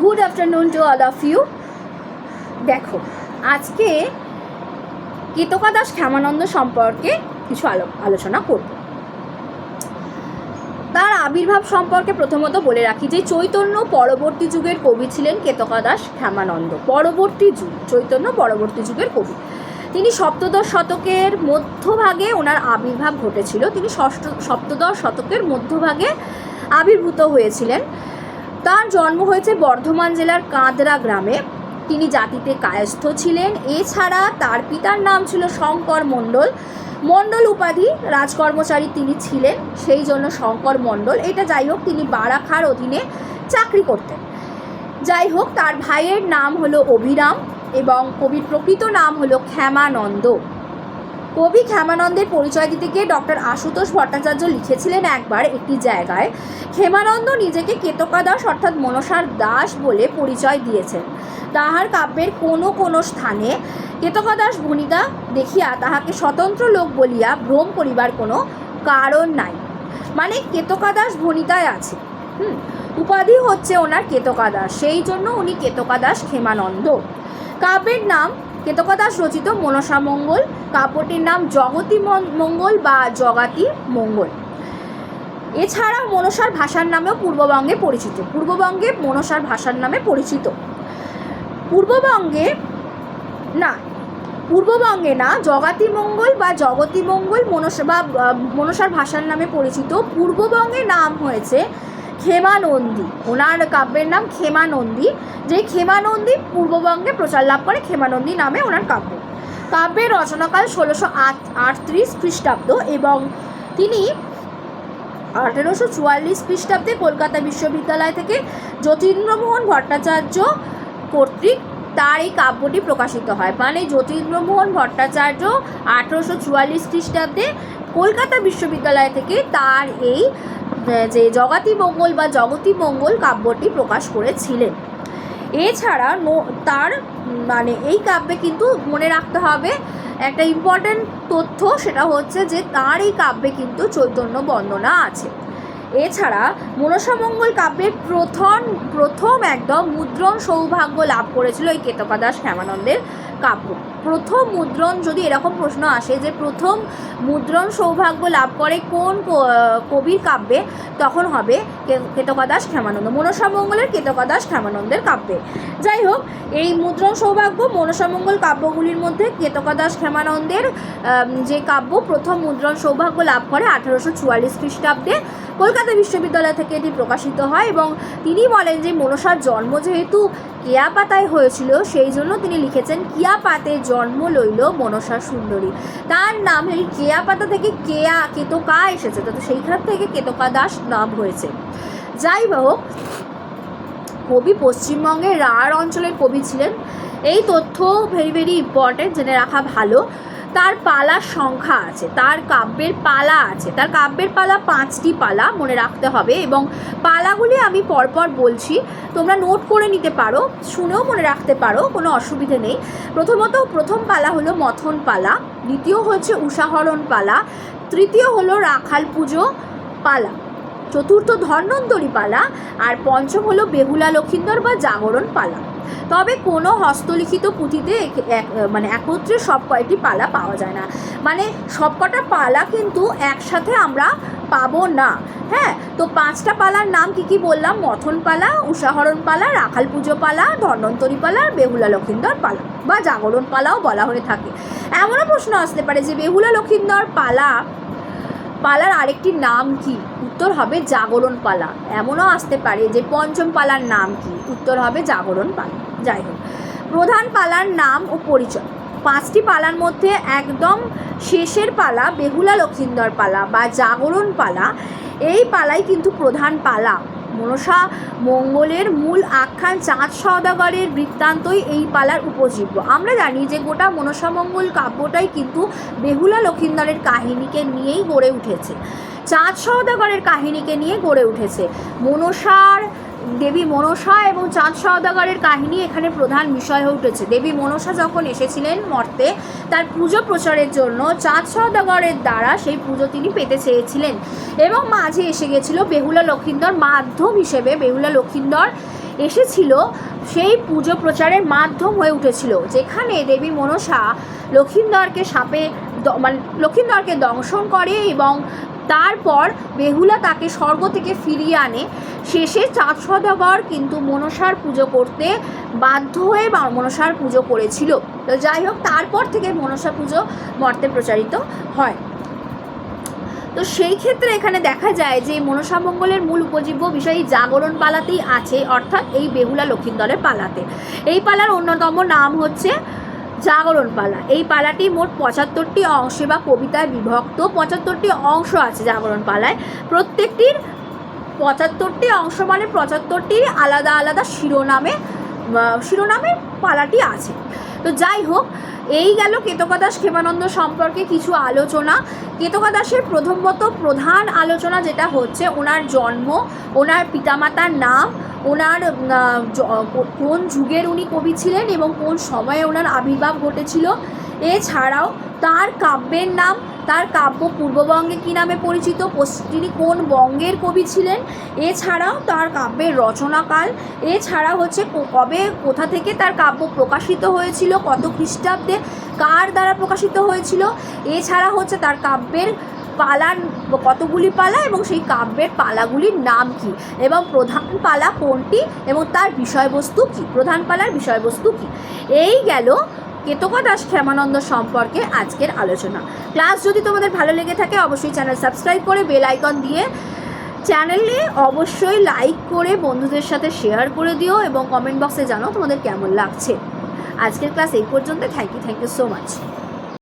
Good afternoon to all of you. দেখো, আজকে কেতকা দাস ক্ষেমানন্দ সম্পর্কে কিছু আলো, আলোচনা করব। তার আবির্ভাব সম্পর্কে প্রথমত বলে রাখি যে, চৈতন্য পরবর্তী যুগের কবি ছিলেন কেতকা দাস ক্ষেমানন্দ। পরবর্তী যুগ, চৈতন্য পরবর্তী যুগের কবি। তিনি সপ্তদশ শতকের মধ্যভাগে ওনার আবির্ভাব ঘটেছিল। তিনি ষষ্ঠ, সপ্তদশ শতকের মধ্যভাগে আবির্ভূত হয়েছিলেন। তার জন্ম হয়েছে বর্ধমান জেলার কাঁদরা গ্রামে। তিনি জাতিতে কায়স্থ ছিলেন। এছাড়া তার পিতার নাম ছিল শঙ্কর মণ্ডল। মণ্ডল উপাধি রাজকর্মচারী তিনি ছিলেন, সেই জন্য শঙ্কর মণ্ডল। এটা যাই হোক, তিনি বারাখার অধীনে চাকরি করতেন। যাই হোক, তার ভাইয়ের নাম হলো অভিরাম এবং কবির প্রকৃত নাম হলো ক্ষেমানন্দ। কবি ক্ষেমানন্দের পরিচয় দিতে গিয়ে ডক্টর আশুতোষ ভট্টাচার্য লিখেছিলেন একবার একটি জায়গায়, ক্ষেমানন্দ নিজেকে কেতকা দাস অর্থাৎ মনসার দাস বলে পরিচয় দিয়েছেন। তাহার কাব্যের কোনো কোনো স্থানে কেতকা দাস ভণিতা দেখিয়া তাহাকে স্বতন্ত্র লোক বলিয়া ভ্রম করিবার কোনো কারণ নাই। মানে কেতকা দাস ভণিতায় আছে। হুম, উপাধি হচ্ছে ওনার কেতকা দাস, সেই জন্য উনি কেতকা দাস ক্ষেমানন্দ। কাব্যের নাম কেতকা দাস রচিত মনসা মঙ্গল। কাপড়টির নাম জগতী মঙ্গল বা জগাতি মঙ্গল। এছাড়াও মনসার ভাষার নামেও পূর্ববঙ্গে পরিচিত। পূর্ববঙ্গে মনসার ভাষার নামে পরিচিত। পূর্ববঙ্গে না পূর্ববঙ্গে না, জগাতি মঙ্গল বা জগতী মঙ্গল মনসা বা মনসার ভাষার নামে পরিচিত। পূর্ববঙ্গে নাম হয়েছে ক্ষেমানন্দী। ওনার কাব্যের নাম ক্ষেমানন্দী। যে ক্ষেমানন্দী পূর্ববঙ্গে প্রচার লাভ করে ক্ষেমানন্দী নামে ওনার কাব্য। কাব্যের রচনাকাল ষোলোশো আট, আটত্রিশ খ্রিস্টাব্দ এবং তিনি আঠেরোশো চুয়াল্লিশ খ্রিস্টাব্দে কলকাতা বিশ্ববিদ্যালয় থেকে যতীন্দ্রমোহন ভট্টাচার্য কর্তৃক তার এই কাব্যটি প্রকাশিত হয়। মানে যতীন্দ্রমোহন ভট্টাচার্য আঠেরোশো চুয়াল্লিশ খ্রিস্টাব্দে কলকাতা বিশ্ববিদ্যালয় থেকে তার এই যে জগাতি মঙ্গল বা জগতী মঙ্গল কাব্যটি প্রকাশ করেছিলেন। এছাড়া তার মানে এই কাব্যে কিন্তু মনে রাখতে হবে, একটা ইম্পর্ট্যান্ট তথ্য সেটা হচ্ছে যে তার এই কাব্যে কিন্তু চৈতন্য বন্দনা আছে। এছাড়া মনসামঙ্গল কাব্যের প্রথম প্রথম একদম মুদ্রণ সৌভাগ্য লাভ করেছিল এই কেতকা দাস শ্যামানন্দের। কাব্য। প্রথম মুদ্রণ যদি এরকম প্রশ্ন আসে যে প্রথম মুদ্রণ সৌভাগ্য লাভ করে কোন কবির কাব্যে, তখন হবে কে- কেতকা দাস ক্ষেমানন্দ মনসামঙ্গলের কেতকা দাস ক্ষেমানন্দের কাব্যে। যাই হোক, এই মুদ্রণ সৌভাগ্য মনসামঙ্গল কাব্যগুলির মধ্যে কেতকা দাস ক্ষেমানন্দের যে কাব্য, প্রথম মুদ্রণ সৌভাগ্য লাভ করে আঠারোশো চুয়াল্লিশ খ্রিস্টাব্দে কলকাতা বিশ্ববিদ্যালয় থেকে এটি প্রকাশিত হয় এবং তিনি বলেন যে মনসার জন্ম যেহেতু কেয়াপাতায় হয়েছিল, সেই জন্য তিনি লিখেছেন, কিয়াপাতে জন্ম লইল মনসা সুন্দরী। তার নাম এই কেয়াপাতা থেকে কেয়া, কেতকা এসেছে, তো সেইখান থেকে কেতকা দাস নাম হয়েছে। যাই হোক, কবি পশ্চিমবঙ্গের রাঢ় অঞ্চলের কবি ছিলেন। এই তথ্য ভেরি ভেরি ইম্পর্ট্যান্ট জেনে রাখা ভালো। তার পালার সংখ্যা আছে, তার কাব্যের পালা আছে, তার কাব্যের পালা পাঁচটি পালা মনে রাখতে হবে এবং পালাগুলি আমি পরপর বলছি, তোমরা নোট করে নিতে পারো, শুনেও মনে রাখতে পারো, কোনো অসুবিধে নেই। প্রথমত, প্রথম পালা হলো মথন পালা, দ্বিতীয় হচ্ছে উষাহরণ পালা, তৃতীয় হলো রাখাল পুজো পালা, চতুর্থ ধন্বন্তরী পালা, আর পঞ্চম হলো বেহুলা লক্ষিন্দর বা জাগরণ পালা। তবে কোনো হস্তলিখিত পুঁথিতে মানে একত্রে সব কয়টি পালা পাওয়া যায় না। মানে সবকটা পালা কিন্তু একসাথে আমরা পাবো না। হ্যাঁ তো পাঁচটা পালার নাম কি কি বললাম? মথন পালা, উষাহরণ পালা, রাখাল পুজো পালা, ধন্বন্তরী পালা, আর বেহুলা লক্ষিন্দর পালা বা জাগরণ পালাও বলা হয়ে থাকে। এমনও প্রশ্ন আসতে পারে যে বেহুলা লক্ষিন্দর পালা পালার আরেকটি নাম কি? উত্তর হবে জাগরণ পালা। এমনও আসতে পারে যে পঞ্চম পালার নাম কি? উত্তর হবে জাগরণ পালা। যাই হোক, প্রধান পালার নাম ও পরিচয়। পাঁচটি পালার মধ্যে একদম শেষের পালা বেহুলা লক্ষিন্দর পালা বা জাগরণ পালা। এই পালাই কিন্তু প্রধান পালা। মনসা মঙ্গলের মূল আখ্যান চাঁদ সওদাগরের বৃত্তান্তই এই পালার উপজীব্য। আমরা জানি যে গোটা মনসা মঙ্গল কাব্যটাই কিন্তু বেহুলা লক্ষিন্দরের কাহিনীকে নিয়েই গড়ে উঠেছে। চাঁদ সওদাগরের কাহিনীকে নিয়ে গড়ে উঠেছে। মনসার দেবী মনসা এবং চাঁদ সওদাগরের কাহিনী এখানে প্রধান বিষয় হয়ে উঠেছে। দেবী মনসা যখন এসেছিলেন মর্তে, তার পুজো প্রচারের জন্য চাঁদ সওদাগরের দ্বারা সেই পুজো তিনি পেতে চেয়েছিলেন এবং মাঝে এসে গেছিল বেহুলা লক্ষিন্দর মাধ্যম হিসেবে। বেহুলা লক্ষিন্দর এসেছিল সেই পুজো প্রচারের মাধ্যম হয়ে উঠেছিল, যেখানে দেবী মনসা লক্ষিন্দরকে সাপে মানে লক্ষিন্দরকে দংশন করে এবং তারপর বেহুলা তাকে স্বর্গ থেকে ফিরিয়ে আনে। শেষে চাঁদ সদাগর কিন্তু মনসার পুজো করতে বাধ্য হয়ে মনসার পুজো করেছিল। তো যাই হোক, তারপর থেকে মনসা পুজো মর্তে প্রচারিত হয়। তো সেই ক্ষেত্রে এখানে দেখা যায় যে মনসা মঙ্গলের মূল উপজীব্য বিষয় জাগরণ পালাতেই আছে, অর্থাৎ এই বেহুলা লক্ষিন্দরের পালাতে। এই পালার অন্যতম নাম হচ্ছে জাগরণ পালা। এই পালাটি মোট পঁচাত্তরটি অংশে বা কবিতায় বিভক্ত। পঁচাত্তরটি অংশ আছে জাগরণ পালায়। প্রত্যেকটির পঁচাত্তরটি অংশ মানে পঁচাত্তরটি আলাদা আলাদা শিরোনামে শিরোনামে পালাটি আছে। তো যাই হোক, এই গেল কেতকাদাস ক্ষেমানন্দ সম্পর্কে কিছু আলোচনা। কেতকাদাসের প্রথমত প্রধান আলোচনা যেটা হচ্ছে ওনার জন্ম, ওনার পিতামাতার নাম, ওনার কোন যুগের উনি কবি ছিলেন এবং কোন সময়ে ওনার আবির্ভাব ঘটেছিল। এছাড়াও তার কাব্যের নাম, তার কাব্য পূর্ববঙ্গে কী নামে পরিচিত? তিনি কোন বঙ্গের কবি ছিলেন? এছাড়াও তার কাব্যের রচনাকাল এছাড়া হচ্ছে কবে, কোথা থেকে তার কাব্য প্রকাশিত হয়েছিল? কত খ্রিস্টাব্দে কার দ্বারা প্রকাশিত হয়েছিল? এছাড়া হচ্ছে তার কাব্যের পালার কতগুলি পালা এবং সেই কাব্যের পালাগুলির নাম কি? এবং প্রধান পালা কোনটি এবং তার বিষয়বস্তু কি? প্রধান পালার বিষয়বস্তু কি? এই গেল কেতকা দাস ক্ষেমানন্দ সম্পর্কে আজকের আলোচনা। ক্লাস যদি তোমাদের ভালো লেগে থাকে, অবশ্যই চ্যানেল সাবস্ক্রাইব করে বেল আইকন দিয়ে চ্যানেলে অবশ্যই লাইক করে বন্ধুদের সাথে শেয়ার করে দিও এবং কমেন্ট বক্সে জানাও তোমাদের কেমন লাগছে। আজকের ক্লাস এই পর্যন্ত। Thank you thank you so much.